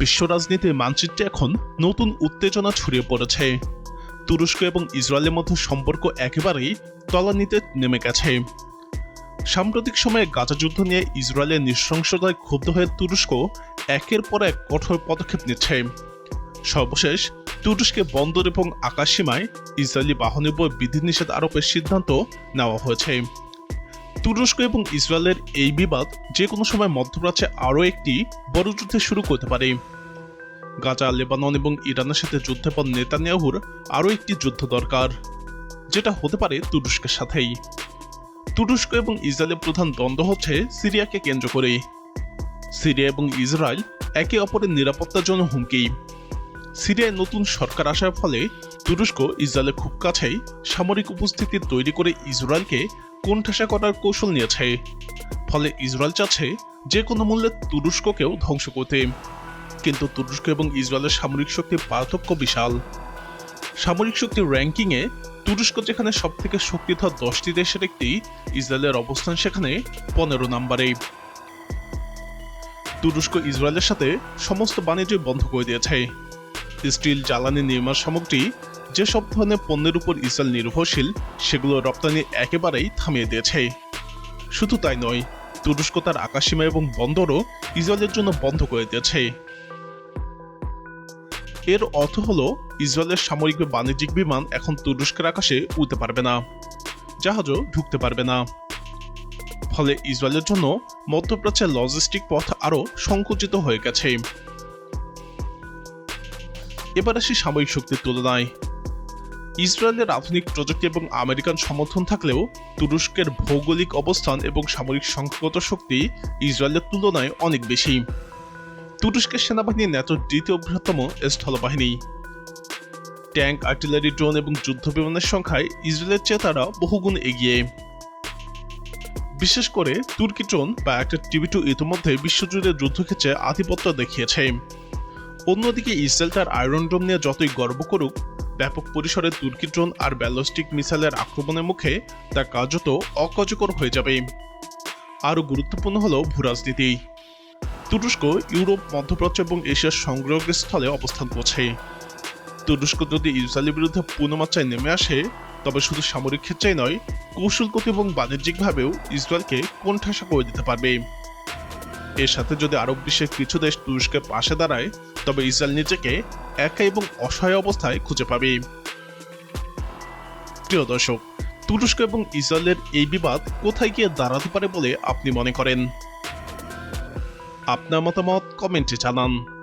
বিশ্ব রাজনীতির মানচিত্রে এখন নতুন উত্তেজনা ছড়িয়ে পড়েছে। তুরস্ক এবং ইসরায়েলের মধ্যে সম্পর্ক একেবারেই তলানিতে নেমে গেছে। সাম্প্রতিক সময়ে গাজা যুদ্ধ নিয়ে ইসরায়েলের নৃশংসতায় ক্ষুব্ধ হয়ে তুরস্ক একের পর এক কঠোর পদক্ষেপ নিচ্ছে। সর্বশেষ তুরস্কে বন্দর এবং আকাশসীমায় ইসরায়েলি বাহনের উপর বিধিনিষেধ আরোপের সিদ্ধান্ত নেওয়া হয়েছে। তুরস্ক এবং ইসরায়েলের এই বিবাদ যে কোনো সময় মধ্যপ্রাচ্যে আরও একটি বড় যুদ্ধ শুরু করতে পারে। গাজা, লেবানন এবং ইরানের সাথে যুদ্ধের পর নেতানিয়াহুর আরও একটি যুদ্ধ দরকার, যেটা হতে পারে তুরস্কের সাথেই। তুরস্ক এবং ইসরায়েলের প্রধান দ্বন্দ্ব হচ্ছে সিরিয়াকে কেন্দ্র করে। সিরিয়া এবং ইসরায়েল একে অপরের নিরাপত্তার জন্য হুমকি। সিরিয়ায় নতুন সরকার আসার ফলে তুরস্ক ইসরায়েলের খুব কাছেই সামরিক উপস্থিতি তৈরি করে ইসরায়েলকে কোণঠাসা করার কৌশল নিয়েছে। ফলে ইসরায়েল চাচ্ছে যে কোনো মূল্যে তুরস্ককেও ধ্বংস করতে। কিন্তু তুরস্ক এবং ইসরায়েলের সামরিক শক্তির পার্থক্য বিশাল। সামরিক শক্তির র্যাঙ্কিংয়ে তুরস্ক যেখানে সব থেকে শক্তিধর দশটি দেশের একটি, ইসরায়েলের অবস্থান সেখানে পনেরো নম্বরে। তুরস্ক ইসরায়েলের সাথে সমস্ত বাণিজ্য বন্ধ করে দিয়েছে। স্টিল জ্বালানি নির্মাণ সামগ্রী, যেসব ধরনের পণ্যের উপর ইসরায়েল নির্ভরশীল, সেগুলো রপ্তানি একেবারেই থামিয়ে দিয়েছে। শুধু তাই নয় তুরস্ক তার আকাশসীমা এবং বন্দরও ইসরায়েলের জন্য বন্ধ করে দিয়েছে। এর অর্থ হলো, ইসরায়েলের সামরিক বাণিজ্যিক বিমান এখন তুরস্কের আকাশে উড়তে পারবে না, জাহাজও ঢুকতে পারবে না। ফলে ইসরায়েলের জন্য মধ্যপ্রাচ্যের লজিস্টিক পথ আরও সংকুচিত হয়ে গেছে। এবার আসি সামরিক শক্তির তুলনায়। ইসরায়েলের আধুনিক প্রযুক্তি এবং আমেরিকান সমর্থন থাকলেও তুরস্কের ভৌগোলিক অবস্থান এবং সামরিক সংখ্যাগত শক্তি ইসরায়েলের তুলনায় অনেক বেশি। তুরস্কের সেনাবাহিনী ন্যাটোর দ্বিতীয় বৃহত্তম স্থলবাহিনী। ট্যাঙ্ক, আর্টিলারি, ড্রোন এবং যুদ্ধ বিমানের সংখ্যায় ইসরায়েলের চেয়ে তারা বহুগুণ এগিয়ে। বিশেষ করে তুর্কি ড্রোন বা একটা টিভি টু ইতিমধ্যে বিশ্বজুড়ে যুদ্ধক্ষেত্রে আধিপত্য দেখিয়েছে। অন্যদিকে ইসরায়েল তার আয়রন ড্রোন নিয়ে যতই গর্ব করুক, ব্যাপক পরিসরে তুর্কি ড্রোন আর ব্যালিস্টিক মিসাইলের আক্রমণের মুখে তা কার্যত অকার্যকর হয়ে যাবে। আরও গুরুত্বপূর্ণ হল ভূরাজনীতি তুরস্ক, ইউরোপ, মধ্যপ্রাচ্য এবং এশিয়ার সংগ্রহের স্থলে অবস্থান করছে। তুরস্ক যদি ইসরায়েলের বিরুদ্ধে পূর্ণমাত্রায় নেমে আসে, তবে শুধু সামরিক ক্ষেত্রেই নয়, কৌশলগত এবং বাণিজ্যিকভাবেও ইসরায়েলকে কোণঠাসা করে দিতে পারবে। এর সাথে যদি আরব বিশ্বের কিছু দেশ তুরস্কের পাশে দাঁড়ায়, তবে ইসরায়েল নিজেকে একা এবং অসহায় অবস্থায় খুঁজে পাবে। প্রিয় দর্শক, তুরস্ক এবং ইসরায়েলের এই বিবাদ কোথায় গিয়ে দাঁড়াতে পারে বলে আপনি মনে করেন? আপনার মতামত কমেন্টে জানান।